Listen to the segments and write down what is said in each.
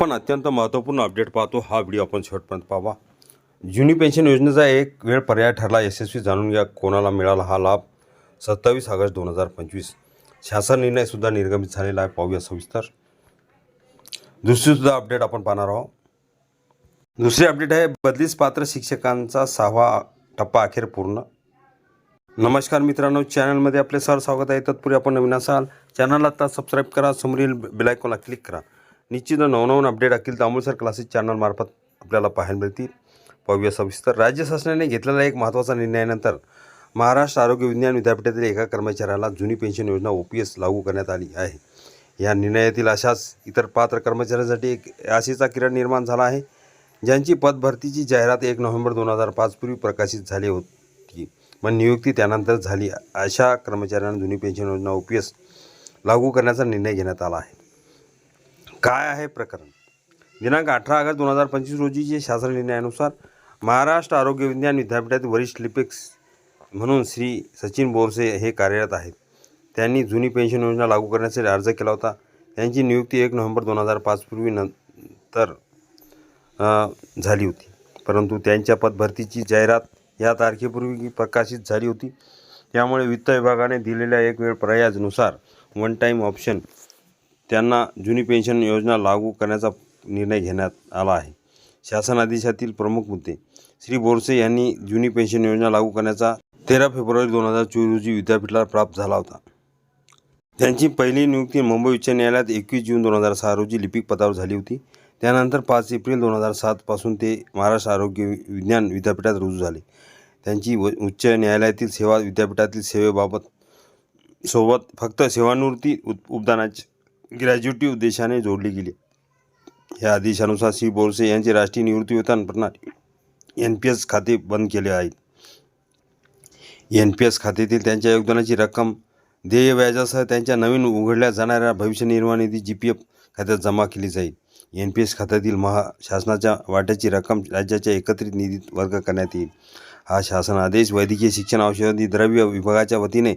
पण अत्यंत महत्त्वपूर्ण अपडेट पाहतो हा व्हिडिओ आपण शेवटपर्यंत पाहावा. जुनी पेन्शन योजनेचा एक वेळ पर्याय ठरला यशस्वी जाणून घ्या कोणाला मिळाला हा लाभ. सत्तावीस ऑगस्ट दोन हजार पंचवीस. शासन निर्णयसुद्धा निर्गमित झालेला आहे पाहूया सविस्तर. दुसरीसुद्धा अपडेट आपण पाहणार आहोत. दुसरी अपडेट आहे बदलीस पात्र शिक्षकांचा सहावा टप्पा अखेर पूर्ण. नमस्कार मित्रांनो चॅनलमध्ये आपले सर स्वागत आहे. तत्पूर्वी आपण नवीन असाल चॅनलला आता सबस्क्राईब करा समोरील बेलायकॉनला क्लिक करा. निश्चित नवनवन अपडेट अखिल तांबूळसर क्लासेस चॅनलमार्फत आपल्याला पाहायला मिळतील. पाहूया सविस्तर. राज्य शासनाने घेतलेला एक महत्त्वाचा निर्णयानंतर महाराष्ट्र आरोग्य विज्ञान विद्यापीठातील एका कर्मचाऱ्याला जुनी पेन्शन योजना ओ पी एस लागू करण्यात आली आहे. या निर्णयातील अशाच इतर पात्र कर्मचाऱ्यांसाठी एक आशेचा किरण निर्माण झाला आहे. ज्यांची पदभरतीची जाहिरात एक नोव्हेंबर दोन हजार पाचपूर्वी प्रकाशित झाली होती. मग नियुक्ती त्यानंतर झाली. अशा कर्मचाऱ्यांना जुनी पेन्शन योजना ओ पी एस लागू करण्याचा निर्णय घेण्यात आला आहे. काय आहे प्रकरण? दिनांक अठरा ऑगस्ट दोन हजार पंचवीस रोजीचे शासन निर्णयानुसार महाराष्ट्र आरोग्य विज्ञान विद्यापीठात वरिष्ठ लिपिक्स म्हणून श्री सचिन बोरसे हे कार्यरत आहेत. त्यांनी जुनी पेन्शन योजना लागू करण्यासाठी अर्ज केला होता. त्यांची नियुक्ती एक नोव्हेंबर दोन हजार पाचपूर्वी नंतर झाली होती. परंतु त्यांच्या पदभरतीची जाहिरात या तारखेपूर्वी प्रकाशित झाली होती. त्यामुळे वित्त विभागाने दिलेल्या एक वेळ पर्यायानुसार वन टाईम ऑप्शन त्यांना जुनी पेन्शन योजना लागू करण्याचा निर्णय घेण्यात आला आहे. शासन आदेशातील प्रमुख मुद्दे. श्री बोरसे यांनी जुनी पेन्शन योजना लागू करण्याचा तेरा फेब्रुवारी दोन हजार चोवीस रोजी विद्यापीठाला प्राप्त झाला होता. त्यांची पहिली नियुक्ती मुंबई उच्च न्यायालयात एकवीस जून दोन हजार सहा रोजी लिपिक पदावर झाली होती. त्यानंतर पाच एप्रिल दोन हजार सातपासून ते महाराष्ट्र आरोग्य विज्ञान विद्यापीठात रुजू झाले. त्यांची व उच्च न्यायालयातील सेवा विद्यापीठातील सेवेबाबत सोबत फक्त सेवानिवृत्ती उद उपदानाची ग्रॅज्युटी उद्देशाने जोडली गेली. या आदेशानुसार श्री बोरसे यांचे राष्ट्रीय निवृत्ती वेतन प्रणाली एन पी एस खाते बंद केले आहेत. एन पी एस खात्यातील त्यांच्या योगदानाची रक्कम देय व्याजासह त्यांच्या नवीन उघडल्या जाणाऱ्या भविष्य निर्वाह निधी जी पी एफ खात्यात जमा केली जाईल. एन पी एस खात्यातील महा शासनाच्या वाट्याची रक्कम राज्याच्या एकत्रित निधीत वर्ग करण्यात येईल. हा शासन आदेश वैद्यकीय शिक्षण औषधी द्रव्य विभागाच्या वतीने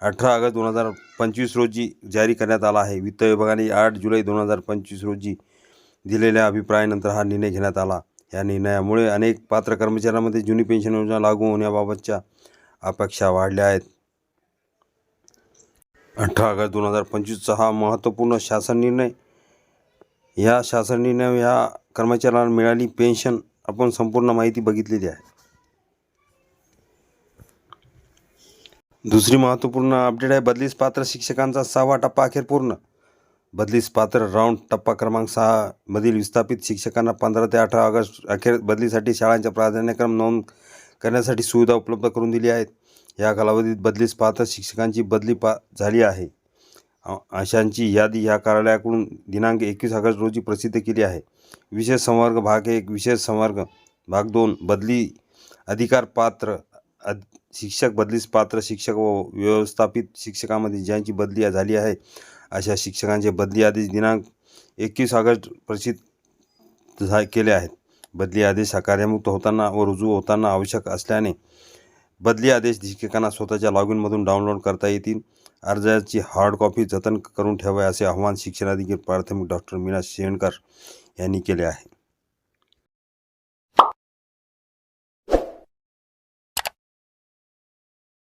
अठरा ऑगस्ट दोन हजार पंचवीस रोजी जारी करण्यात आला आहे. वित्त विभागाने आठ जुलै दोन हजार पंचवीस रोजी दिलेल्या अभिप्रायानंतर हा निर्णय घेण्यात आला. या निर्णयामुळे अनेक पात्र कर्मचाऱ्यांमध्ये जुनी पेन्शन योजना लागू होण्याबाबतच्या अपेक्षा वाढल्या आहेत. अठरा ऑगस्ट दोन हजार पंचवीसचा हा महत्त्वपूर्ण शासन निर्णय या शासन निर्णय ह्या कर्मचाऱ्यांना मिळाली पेन्शन आपण संपूर्ण माहिती बघितलेली आहे. दुसरी महत्त्वपूर्ण अपडेट आहे बदलीस पात्र शिक्षकांचा सहावा टप्पा अखेर पूर्ण. बदलीस पात्र राऊंड टप्पा क्रमांक सहा मधील विस्थापित शिक्षकांना पंधरा ते अठरा ऑगस्ट अखेर बदलीसाठी शाळांच्या प्राधान्यक्रम नोंद करण्यासाठी सुविधा उपलब्ध करून दिली आहेत. या कालावधीत बदलीस पात्र शिक्षकांची बदली पा झाली आहे. अशांची यादी ह्या कार्यालयाकडून दिनांक एकवीस ऑगस्ट रोजी प्रसिद्ध केली आहे. विशेष संवर्ग भाग एक विशेष संवर्ग भाग दोन बदली अधिकार पात्र अध शिक्षक बदलीस पात्र शिक्षक व व्यवस्थापित शिक्षकामध्ये ज्यांची बदली झाली आहे अशा शिक्षकांचे बदली आदेश दिनांक एकवीस ऑगस्ट प्रसिद्ध केले आहेत. बदली आदेश हा कार्यामुक्त होताना व रुजू होताना आवश्यक असल्याने बदली आदेश शिक्षकांना स्वतःच्या लॉग इनमधून डाउनलोड करता येतील. अर्जाची हार्ड कॉपी जतन करून ठेवाय असे आवाहन शिक्षणाधिकारी प्राथमिक डॉक्टर मीना शेणकर यांनी केले आहे.